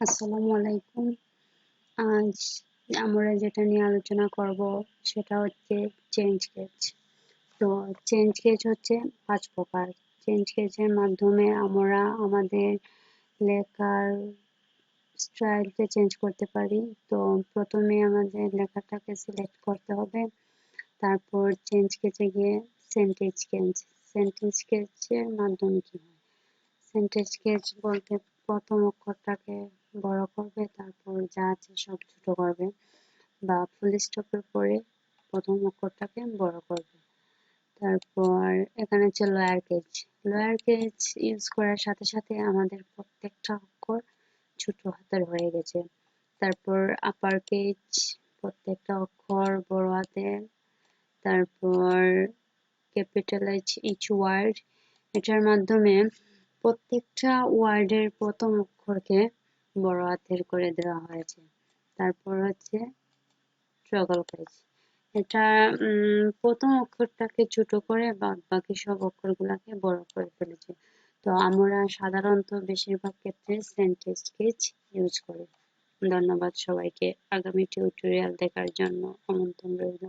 আসসালামু আলাইকুম। আজ আমরা যেটা নিয়ে আলোচনা করব সেটা হচ্ছে চেঞ্জ কেজ তো চেঞ্জ কেজ হচ্ছে পাঁচ প্রকার। চেঞ্জ কেজের মাধ্যমে আমরা আমাদের লেখার স্টাইলকে চেঞ্জ করতে পারি। তো প্রথমে আমাদের লেখাটাকে সিলেক্ট করতে হবে। তারপর চেঞ্জ কেজে গিয়ে সেন্টেন্স কেজ সেন্টেন্স কেজের মাধ্যমে কি হয়? সেন্টেন্স কেজ বলতে প্রথম অক্ষরটাকে বড় করবে, তারপর যা আছে সব ছোট করবে বা ফুল স্টপের পরে প্রথম অক্ষরটাকে বড় করবে। তারপর এখানে হচ্ছে lower cage lower cage use করার সাথে সাথে আমাদের প্রত্যেকটা অক্ষর ছোট হাতের হয়ে গেছে। তারপর আপার কেজ প্রত্যেকটা অক্ষর বড় হাতের তারপর ক্যাপিটালাইজ ইচ ওয়ার্ড এটার মাধ্যমে প্রত্যেকটা ওয়ার্ডের প্রথম অক্ষরকে বড় হাতের করে দেওয়া হয়েছে। তারপর হচ্ছে ট্রগল কেজ এটা প্রথম অক্ষরটাকে ছোট করে বাদ বাকি সব অক্ষরগুলোকে বড় করে ফেলেছে। তো আমরা সাধারণত বেশিরভাগ ক্ষেত্রে সেন্টেন্স কেজ ইউজ করি। ধন্যবাদ সবাইকে। আগামী টিউটোরিয়াল দেখার জন্য আমন্ত্রণ রইল।